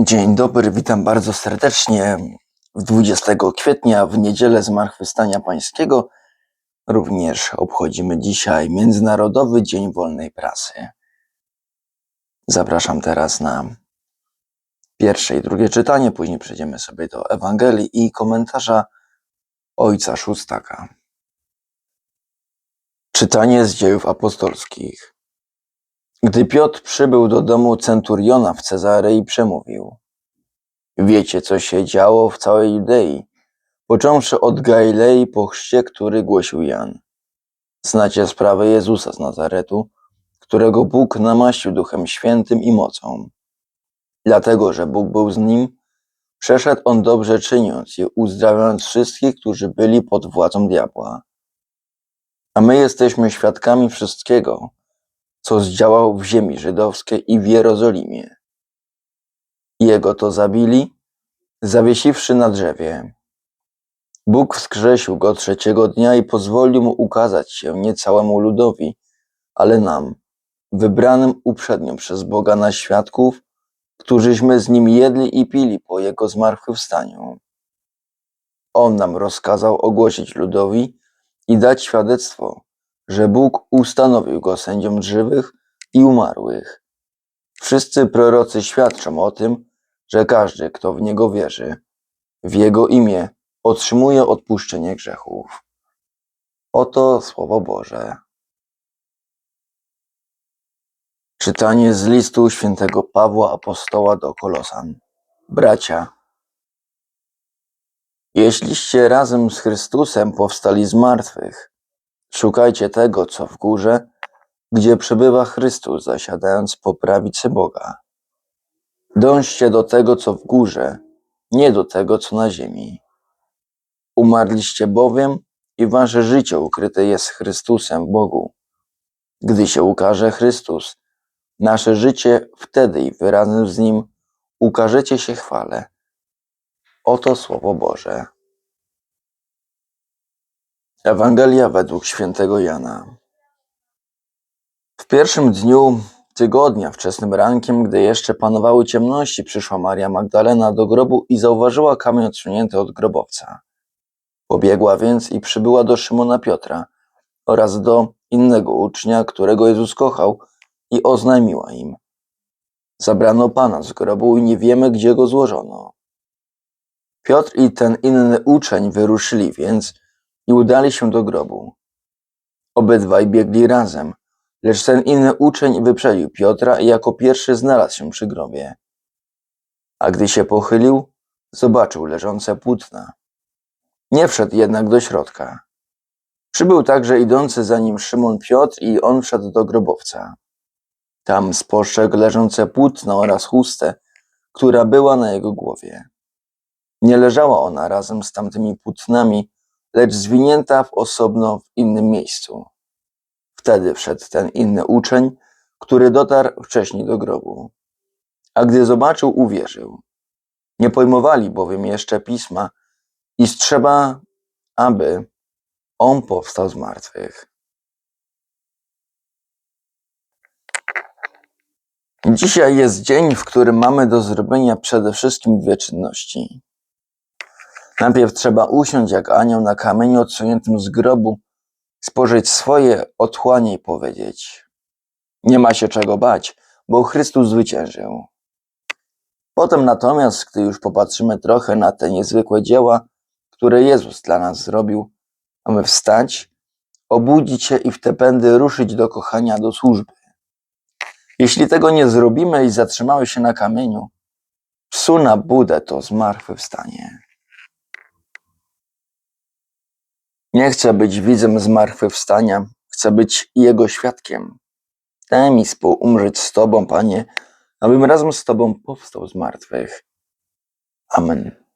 Dzień dobry, witam bardzo serdecznie. W 20 kwietnia, w niedzielę Zmartwychwstania Pańskiego, również obchodzimy dzisiaj Międzynarodowy Dzień Wolnej Prasy. Zapraszam teraz na pierwsze i drugie czytanie, później przejdziemy sobie do Ewangelii i komentarza Ojca Szóstaka. Czytanie z dziejów apostolskich. Gdy Piotr przybył do domu centuriona w Cezarei, przemówił. Wiecie, co się działo w całej Judei, począwszy od Galilei po chrzcie, który głosił Jan. Znacie sprawę Jezusa z Nazaretu, którego Bóg namaścił Duchem Świętym i mocą. Dlatego, że Bóg był z nim, przeszedł on dobrze czyniąc i uzdrawiając wszystkich, którzy byli pod władzą diabła. A my jesteśmy świadkami wszystkiego, co zdziałał w ziemi żydowskiej i w Jerozolimie. Jego to zabili, zawiesiwszy na drzewie. Bóg wskrzesił go trzeciego dnia i pozwolił mu ukazać się nie całemu ludowi, ale nam, wybranym uprzednio przez Boga na świadków, którzyśmy z nim jedli i pili po jego zmartwychwstaniu. On nam rozkazał ogłosić ludowi i dać świadectwo, że Bóg ustanowił go sędzią żywych i umarłych. Wszyscy prorocy świadczą o tym, że każdy, kto w niego wierzy, w jego imię otrzymuje odpuszczenie grzechów. Oto Słowo Boże. Czytanie z listu świętego Pawła Apostoła do Kolosan. Bracia, jeśliście razem z Chrystusem powstali z martwych, szukajcie tego, co w górze, gdzie przebywa Chrystus, zasiadając po prawicy Boga. Dążcie do tego, co w górze, nie do tego, co na ziemi. Umarliście bowiem i wasze życie ukryte jest Chrystusem Bogu. Gdy się ukaże Chrystus, nasze życie wtedy i wy razem z Nim ukażecie się chwale. Oto Słowo Boże. Ewangelia według świętego Jana. W pierwszym dniu tygodnia, wczesnym rankiem, gdy jeszcze panowały ciemności, przyszła Maria Magdalena do grobu i zauważyła kamień odsunięty od grobowca. Pobiegła więc i przybyła do Szymona Piotra oraz do innego ucznia, którego Jezus kochał i oznajmiła im. Zabrano Pana z grobu i nie wiemy, gdzie go złożono. Piotr i ten inny uczeń wyruszyli więc i udali się do grobu. Obydwaj biegli razem, lecz ten inny uczeń wyprzedził Piotra i jako pierwszy znalazł się przy grobie. A gdy się pochylił, zobaczył leżące płótna. Nie wszedł jednak do środka. Przybył także idący za nim Szymon Piotr i on wszedł do grobowca. Tam spostrzegł leżące płótno oraz chustę, która była na jego głowie. Nie leżała ona razem z tamtymi płótnami, lecz zwinięta w osobno w innym miejscu. Wtedy wszedł ten inny uczeń, który dotarł wcześniej do grobu. A gdy zobaczył, uwierzył. Nie pojmowali bowiem jeszcze pisma, iż trzeba, aby on powstał z martwych. Dzisiaj jest dzień, w którym mamy do zrobienia przede wszystkim dwie czynności. Najpierw trzeba usiąść jak anioł na kamieniu odsuniętym z grobu, spożyć swoje otchłanie i powiedzieć: Nie ma się czego bać, bo Chrystus zwyciężył. Potem natomiast, gdy już popatrzymy trochę na te niezwykłe dzieła, które Jezus dla nas zrobił, mamy wstać, obudzić się i w te pędy ruszyć do kochania, do służby. Jeśli tego nie zrobimy i zatrzymały się na kamieniu, psu na budę to zmartwychwstanie. Nie chcę być widzem zmartwychwstania, chcę być Jego świadkiem. Daj mi współumrzeć z Tobą, Panie, abym razem z Tobą powstał z martwych. Amen.